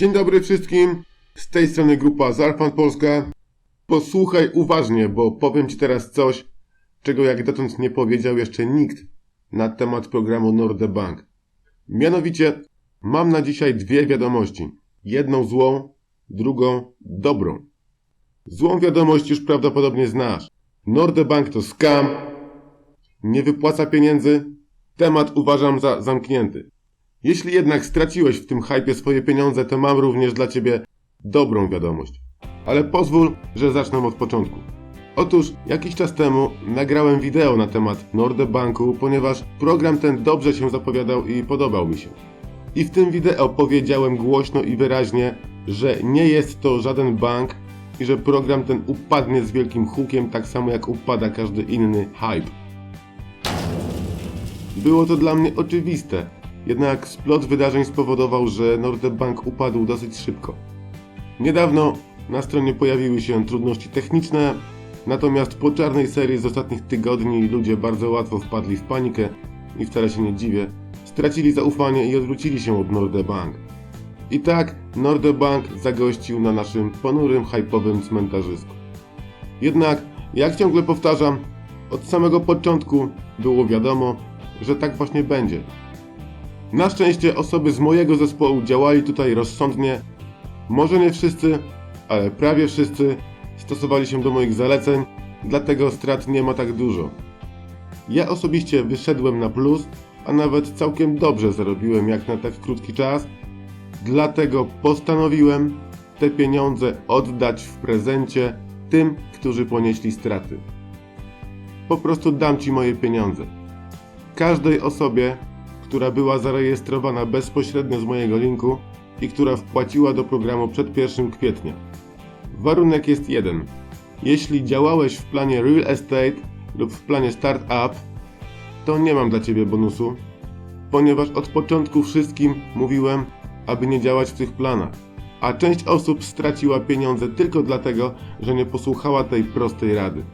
Dzień dobry wszystkim, z tej strony grupa Zarfan Polska. Posłuchaj uważnie, bo powiem Ci teraz coś, czego jak dotąd nie powiedział jeszcze nikt na temat programu Nordebank. Mianowicie, mam na dzisiaj dwie wiadomości. Jedną złą, drugą dobrą. Złą wiadomość już prawdopodobnie znasz. Nordebank to scam, nie wypłaca pieniędzy, temat uważam za zamknięty. Jeśli jednak straciłeś w tym hypie swoje pieniądze, to mam również dla Ciebie dobrą wiadomość. Ale pozwól, że zacznę od początku. Otóż jakiś czas temu nagrałem wideo na temat Nordebanku, ponieważ program ten dobrze się zapowiadał i podobał mi się. I w tym wideo powiedziałem głośno i wyraźnie, że nie jest to żaden bank i że program ten upadnie z wielkim hukiem, tak samo jak upada każdy inny hype. Było to dla mnie oczywiste, jednak splot wydarzeń spowodował, że Nordebank upadł dosyć szybko. Niedawno na stronie pojawiły się trudności techniczne, natomiast po czarnej serii z ostatnich tygodni ludzie bardzo łatwo wpadli w panikę i wcale się nie dziwię, stracili zaufanie i odwrócili się od Nordebank. I tak Nordebank zagościł na naszym ponurym, hypowym cmentarzysku. Jednak, jak ciągle powtarzam, od samego początku było wiadomo, że tak właśnie będzie. Na szczęście osoby z mojego zespołu działali tutaj rozsądnie. Może nie wszyscy, ale prawie wszyscy stosowali się do moich zaleceń, dlatego strat nie ma tak dużo. Ja osobiście wyszedłem na plus, a nawet całkiem dobrze zarobiłem jak na tak krótki czas, dlatego postanowiłem te pieniądze oddać w prezencie tym, którzy ponieśli straty. Po prostu dam Ci moje pieniądze. Każdej osobie, która była zarejestrowana bezpośrednio z mojego linku i która wpłaciła do programu przed 1 kwietnia. Warunek jest jeden. Jeśli działałeś w planie Real Estate lub w planie Startup, to nie mam dla Ciebie bonusu, ponieważ od początku wszystkim mówiłem, aby nie działać w tych planach. A część osób straciła pieniądze tylko dlatego, że nie posłuchała tej prostej rady.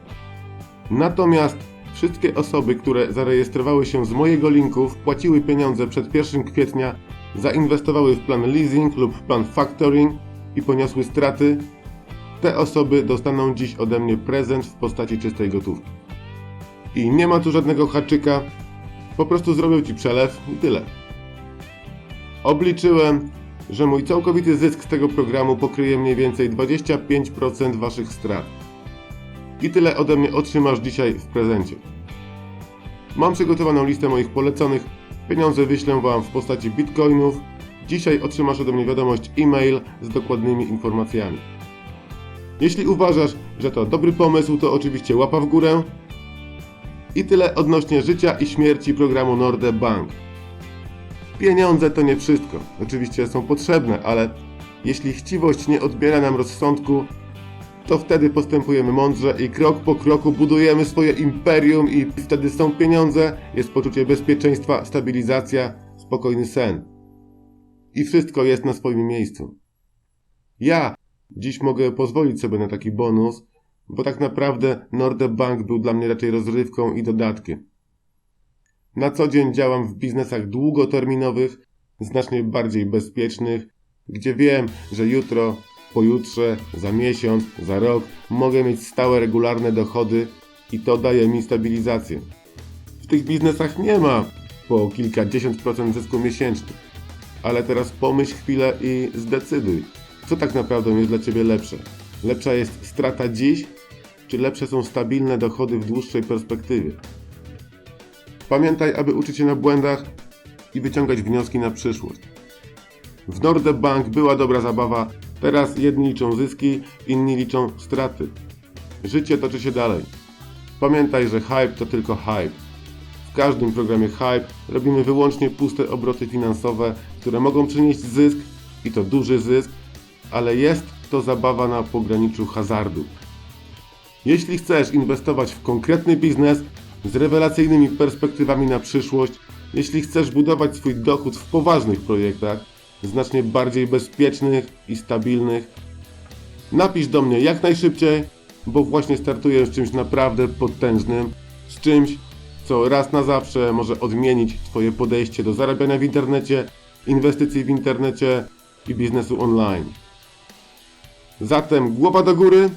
Natomiast wszystkie osoby, które zarejestrowały się z mojego linku, wpłaciły pieniądze przed 1 kwietnia, zainwestowały w plan leasing lub w plan factoring i poniosły straty, te osoby dostaną dziś ode mnie prezent w postaci czystej gotówki. I nie ma tu żadnego haczyka, po prostu zrobię Ci przelew i tyle. Obliczyłem, że mój całkowity zysk z tego programu pokryje mniej więcej 25% Waszych strat. I tyle ode mnie otrzymasz dzisiaj w prezencie. Mam przygotowaną listę moich poleconych. Pieniądze wyślę Wam w postaci bitcoinów. Dzisiaj otrzymasz ode mnie wiadomość e-mail z dokładnymi informacjami. Jeśli uważasz, że to dobry pomysł, to oczywiście łapa w górę. I tyle odnośnie życia i śmierci programu Norde Bank. Pieniądze to nie wszystko. Oczywiście są potrzebne, ale jeśli chciwość nie odbiera nam rozsądku, to wtedy postępujemy mądrze i krok po kroku budujemy swoje imperium i wtedy są pieniądze, jest poczucie bezpieczeństwa, stabilizacja, spokojny sen. I wszystko jest na swoim miejscu. Ja dziś mogę pozwolić sobie na taki bonus, bo tak naprawdę Nordebank był dla mnie raczej rozrywką i dodatkiem. Na co dzień działam w biznesach długoterminowych, znacznie bardziej bezpiecznych, gdzie wiem, że jutro pojutrze, za miesiąc, za rok mogę mieć stałe, regularne dochody i to daje mi stabilizację. W tych biznesach nie ma po kilkadziesiąt procent zysku miesięcznie. Ale teraz pomyśl chwilę i zdecyduj, co tak naprawdę jest dla Ciebie lepsze. Lepsza jest strata dziś, czy lepsze są stabilne dochody w dłuższej perspektywie? Pamiętaj, aby uczyć się na błędach i wyciągać wnioski na przyszłość. W Nordebank była dobra zabawa, teraz jedni liczą zyski, inni liczą straty. Życie toczy się dalej. Pamiętaj, że hype to tylko hype. W każdym programie hype robimy wyłącznie puste obroty finansowe, które mogą przynieść zysk i to duży zysk, ale jest to zabawa na pograniczu hazardu. Jeśli chcesz inwestować w konkretny biznes z rewelacyjnymi perspektywami na przyszłość, jeśli chcesz budować swój dochód w poważnych projektach, znacznie bardziej bezpiecznych i stabilnych, napisz do mnie jak najszybciej, bo właśnie startuję z czymś naprawdę potężnym, z czymś, co raz na zawsze może odmienić Twoje podejście do zarabiania w internecie, inwestycji w internecie i biznesu online. Zatem głowa do góry,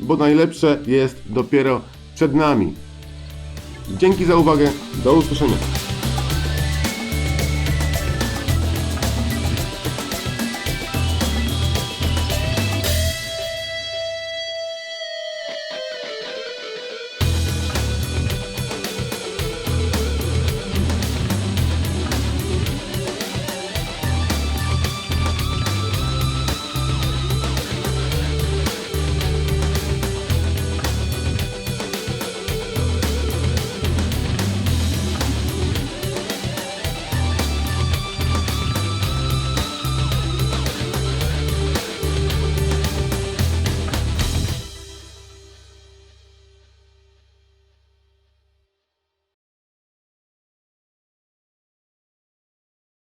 bo najlepsze jest dopiero przed nami. Dzięki za uwagę, do usłyszenia.